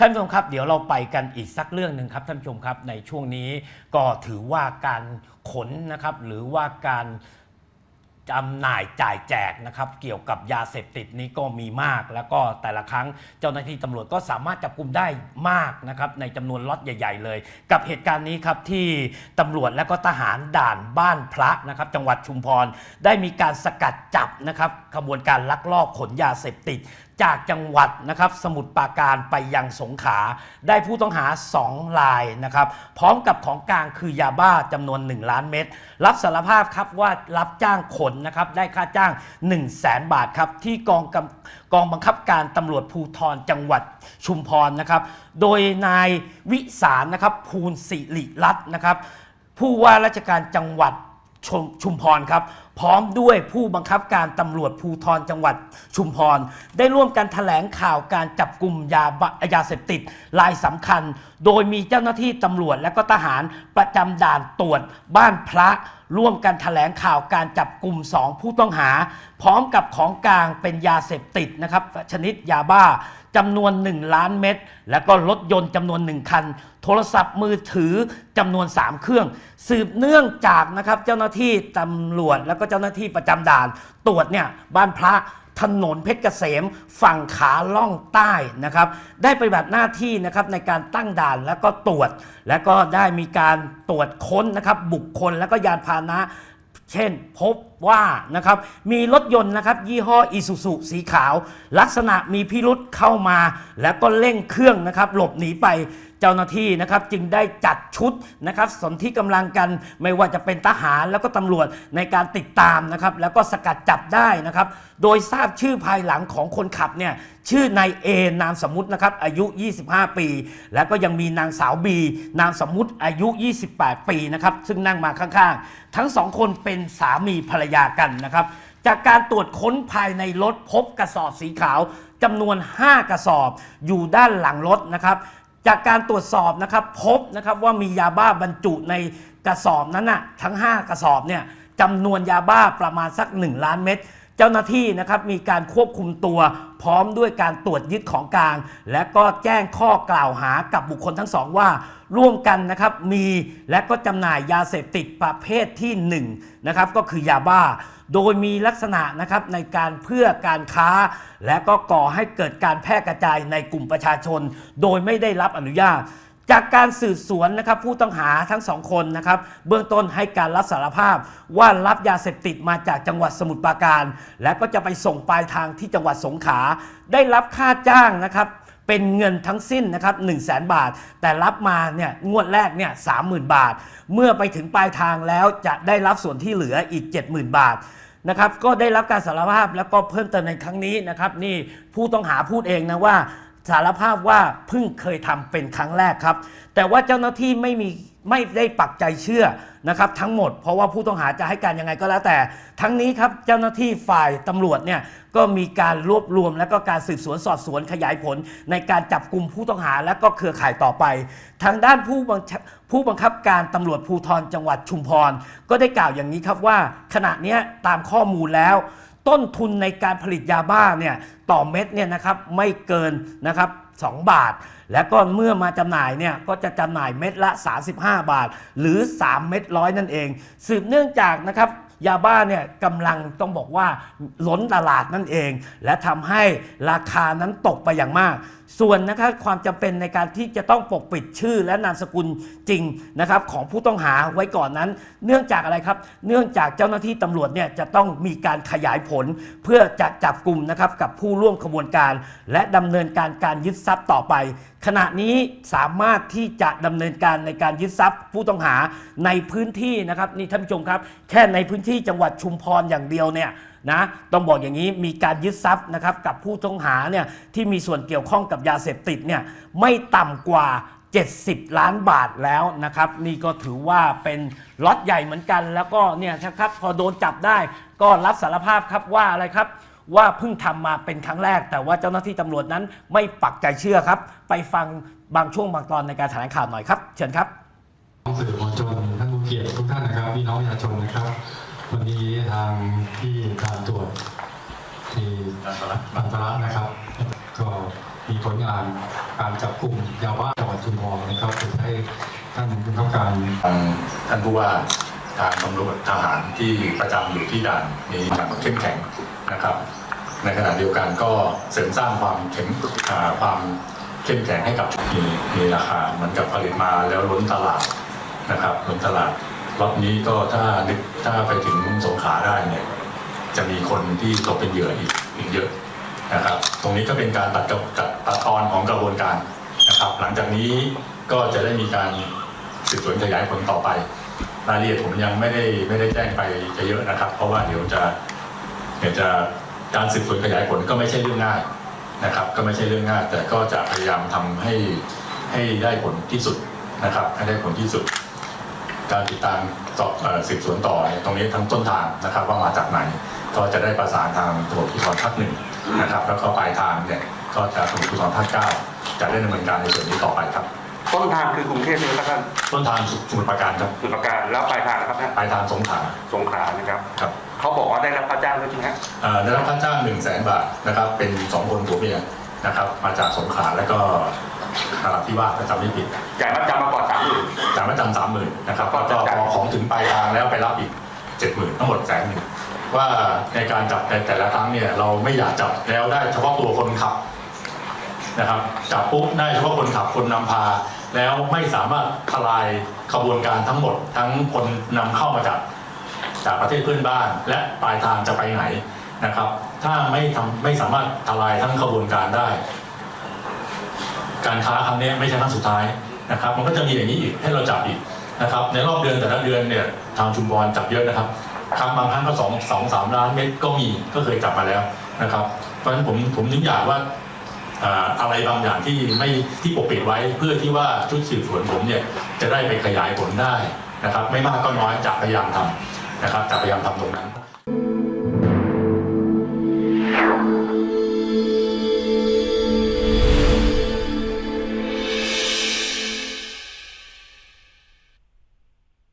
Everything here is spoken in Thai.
ท่านผู้ชมครับ เดี๋ยวเราไปกันอีกสักเรื่องหนึ่งครับท่านผู้ชมครับในช่วงนี้ก็ถือว่าการขนนะครับหรือว่าการจำหน่ายจ่ายแจกนะครับเกี่ยวกับยาเสพติดนี้ก็มีมาก แล้วก็แต่ละครั้งเจ้าหน้าที่ตำรวจก็สามารถจับกลุ่มได้มากนะครับในจำนวนล็อตใหญ่ ๆ เลย กับเหตุการณ์นี้ครับที่ตำรวจและก็ทหารด่านบ้านพระนะครับจังหวัดชุมพรได้มีการสกัดจับนะครับขบวนการลักลอบขนยาเสพติด จากจังหวัดนะครับสมุทรปราการไปยังสงขลาได้ผู้ต้องหา 2 รายนะครับพร้อมกับของกลางคือยาบ้าจำนวน 1 ล้านเม็ดรับสารภาพครับว่ารับจ้างขนนะครับได้ค่าจ้าง 1 0 0 0 0แสนบาทครับที่กองกำกองบังคับการตำรวจภูธรจังหวัดชุมพรนะครับโดยนายวิสารนะครับภูลสิริรัตน์นะครับผู้ว่าราชการจังหวัดชชุมพรครับ พร้อมด้วยผู้บังคับการตำรวจภูธรจังหวัดชุมพร ได้ร่วมกันแถลงข่าวการจับกลุ่มยาบยาเสพติดรายสำคัญ โดยมีเจ้าหน้าที่ตำรวจและก็ทหารประจำด่านตรวจบ้านพระร่วมกันแถลงข่าวการจับกลุ่ม 2 ผู้ต้องหา พร้อมกับของกลางเป็นยาเสพติดนะครับ ชนิดยาบ้าจำนวน 1 ล้านเม็ดแล้วก็รถยนต์จำนวน 1 คัน โทรศัพท์มือถือจำนวน 3 เครื่อง สืบเนื่องจากนะครับเจ้าหน้าที่ตำรวจแล้วก็เจ้าหน้าที่ประจำด่าน ตรวจเนี่ยบ้านพระถนนเพชรเกษมฝั่งขาล่องใต้นะครับ ได้ปฏิบัติหน้าที่นะครับในการตั้งด่านแล้วก็ตรวจ แล้วก็ได้มีการตรวจค้นนะครับ บุคคลแล้วก็ยานพาหนะ เช่นพบว่านะครับมีรถยนต์นะครับยี่ห้ออีซูซูสีขาว ลักษณะมีพิรุษเข้ามา แล้วก็เร่งเครื่องนะครับหลบหนีไปเจ้าหน้าที่นะครับจึงได้จัดชุดนะครับสนที่กำลังกันไม่ว่าจะเป็นทหารแล้วก็ตำรวจในการติดตามนะครับแล้วก็สกัดจับได้นะครับโดยทราบชื่อภายหลังของคนขับเนี่ยชื่อนายเอนามสมมุตินะครับอายุ 25 ปี แล้วก็ยังมีนางสาวบีนามสมมุติอายุ 28 ปีนะครับซึ่งนั่งมาข้างๆ ทั้งสองคนเป็นสามีภรรยากันนะครับ จากการตรวจค้นภายในรถพบกระสอบสีขาวจำนวน 5 กระสอบ อยู่ด้านหลังรถนะครับ จากการตรวจสอบนะครับพบนะครับว่ามียาบ้าบรรจุในกระสอบนั้นนะทั้ง 5 กระสอบเนี่ยจำนวนยาบ้าประมาณสัก 1 ล้านเม็ด เจ้าหน้าที่นะครับมีการควบคุมตัว พร้อมด้วยการตรวจยึดของกลาง และก็แจ้งข้อกล่าวหากับบุคคลทั้งสองว่า ร่วมกันนะครับมีและก็จำหน่ายยาเสพติดประเภทที่1นะครับก็คือยาบ้า โดยมีลักษณะนะครับในการเพื่อการค้า และก็ก่อให้เกิดการแพร่กระจายในกลุ่มประชาชน โดยไม่ได้รับอนุญาต จากการสืบสวนนะครับผู้ต้องหาทั้งสองคนนะครับเบื้องต้นให้การรับสารภาพว่ารับยาเสพติดมาจากจังหวัดสมุทรปราการ และก็จะไปส่งปลายทางที่จังหวัดสงขลาได้รับค่าจ้างนะครับเป็นเงินทั้งสิ้นนะครับ1 0 0 0 0แบาท แต่รับมาเนี่ยงวดแรกเนี่ยสามหมื่นบาท เมื่อไปถึงปลายทางแล้วจะได้รับส่วนที่เหลืออีก 70,000 บาทนะครับก็ได้รับการสารภาพแล้วก็เพิ่มเติมในครั้งนี้นะครับนี่ผู้ต้องหาพูดเองนะว่า สารภาพว่าเพิ่งเคยทำเป็นครั้งแรกครับ แต่ว่าเจ้าหน้าที่ไม่มีไม่ได้ปักใจเชื่อนะครับทั้งหมดเพราะว่าผู้ต้องหาจะให้การยังไงก็แล้วแต่ ทั้งนี้ครับเจ้าหน้าที่ฝ่ายตำรวจเนี่ยก็มีการรวบรวม และก็การสืบสวนสอบสวนขยายผล ในการจับกลุ่มผู้ต้องหาและก็เครือข่ายต่อไป ทางด้านผู้บังคับผู้บังคับการตำรวจภูธรจังหวัดชุมพร ก็ได้กล่าวอย่างนี้ครับว่า ขณะนี้ตามข้อมูลแล้ว ต้นทุนในการผลิตยาบ้าเนี่ยต่อเม็ดเนี่ยนะครับไม่เกินนะครับ2บาท และก็เมื่อมาจำหน่ายเนี่ยก็จะจำหน่ายเม็ดละ 35 บาท หรือ 3 เม็ดร้อยนั่นเอง สืบเนื่องจากนะครับ ยาบ้าเนี่ยกำลังต้องบอกว่าล้นตลาดนั่นเอง และทำให้ราคานั้นตกไปอย่างมาก ส่วนนะครับความจำเป็นในการที่จะต้องปกปิดชื่อและนามสกุลจริงนะครับของผู้ต้องหาไว้ก่อนนั้น เนื่องจากอะไรครับ เนื่องจากเจ้าหน้าที่ตำรวจเนี่ยจะต้องมีการขยายผล เพื่อจะจับกลุ่มนะครับกับผู้ร่วมขบวนการ และดำเนินการการยึดทรัพย์ต่อไปขณะนี้สามารถที่จะดำเนินการในการยึดทรัพย์ผู้ต้องหาในพื้นที่นะครับนี่ท่านผู้ชมครับ แค่ในพื้นที่จังหวัดชุมพรอย่างเดียวเนี่ยนะต้องบอกอย่างนี้มีการยึดทรัพย์นะครับกับผู้ต้องหาเนี่ยที่มีส่วนเกี่ยวข้องกับยาเสพติดเนี่ยไม่ต่ำกว่า 70 ล้านบาทแล้วนะครับนี่ก็ถือว่าเป็นล็อตใหญ่เหมือนกัน แล้วก็เนี่ยนะครับพอโดนจับได้ก็รับสารภาพครับว่าอะไรครับ ว่าเพิ่งทำมาเป็นครั้งแรก แต่ว่าเจ้าหน้าที่ตำรวจนั้นไม่ปักใจเชื่อครับ ไปฟังบางช่วงบางตอนในการแถลงข่าวหน่อยครับ เชิญครับสื่อมวลชนท่านผู้เกียรติทุกท่านนะครับพี่น้องประชาชนนะครับ วันนี้ทางที่การตรวจที่บันตระนะครับ ก็มีผลงานการจับกลุ่มยาบ้าจังหวัดชุมพรนะครับผมให้ท่านผู้กำกับการทางท่านผู้ว่าทางตำรวจทหารที่ประจำอยู่ที่ด่านมีอย่างเข้มแข็งนะครับ ในขณะเดียวกันก็เสริมสร้างความเข้มความเข้มแข็งให้กับมีมีราคาเหมือนกับผลิตมาแล้วล้นตลาดนะครับล้นตลาดรอบนี้ก็ถ้านึกถ้าไปถึงสงขาได้เนี่ยจะมีคนที่ตกเป็นเหยื่ออีกอีกเยอะนะครับ ตรงนี้ก็เป็นการตัดกับตัดตัดตอนของกระบวนการนะครับ หลังจากนี้ก็จะได้มีการสืบสวนขยายผลต่อไปรายละเอียดผมยังไม่ได้ไม่ได้แจ้งไปเยอะนะครับ เพราะว่าเดี๋ยวจะเดี๋ยวจะ การสืบสวนขยายผลก็ไม่ใช่เรื่องง่ายนะครับ ก็ไม่ใช่เรื่องง่าย แต่ก็จะพยายามทำให้ให้ได้ผลที่สุดนะครับ ให้ได้ผลที่สุด การติดตามสอบเอ่อสืบสวนต่อเนี่ยตรงนี้ทั้งต้นทางนะครับ ว่ามาจากไหนก็จะได้ประสานทางตำรวจภูธรภาคหนึ่งนะครับ แล้วก็ปลายทางเนี่ยก็จะตำรวจภูธรภาคเก้าจะได้ดำเนินการในส่วนนี้ต่อไปครับต้นทางคือกรุงเทพนี่นะครับต้นทางสมุทรปราการครับสุดประการแล้วปลายทางนะครับท่านปลายทางสงขลาสงขลานะครับครับ เขาบอกว่าได้รับค่าจ้างด้วยใช่ไหมฮะเอ่อได้รับค่าจ้าง1 0 0 0 0แบาทนะครับ เป็นสองคนผัวเมียนะครับ มาจากสงขลาแล้วก็นราธิวาสถ้าจำไม่ผิดจ่ายมัดจำมาก่อนสามหมื่นจ่ายมาจำสามหมื่นนะครับแล้วก็พอของถึงปลายทางแล้วไปรับอีกเจ็ดหมื่นทั้งหมดแสนหนึ่งว่าในการจับในแต่ละครั้งเนี่ยเราไม่อยากจับแล้วได้เฉพาะตัวคนขับนะครับจับปุ๊บได้เฉพาะคนขับคนนำพา แล้วไม่สามารถทลายขบวนการทั้งหมดทั้งคนนำเข้ามาจาก จากประเทศเพื่อนบ้าน และปลายทางจะไปไหนนะครับ ถ้าไม่ทำไม่สามารถทลายทั้งขบวนการได้ การค้าครั้งนี้ไม่ใช่ครั้งสุดท้ายนะครับ มันก็จะมีอย่างนี้อีกให้เราจับอีกนะครับ ในรอบเดือนแต่ละเดือนเนี่ยทางชุมพรจับเยอะนะครับครั้งบางครั้งก็สองสองสามล้านเม็ดก็มีก็เคยจับมาแล้วนะครับ เพราะฉะนั้นผมผมถึงอยากว่าอะไรบางอย่างที่ไม่ที่ปกปิดไว้เพื่อที่ว่าชุดสืบสวนผมเนี่ยจะได้ไปขยายผลได้นะครับ ไม่มากก็น้อยจะพยายามทำ นะครับจะพยายามทำตรงนั้น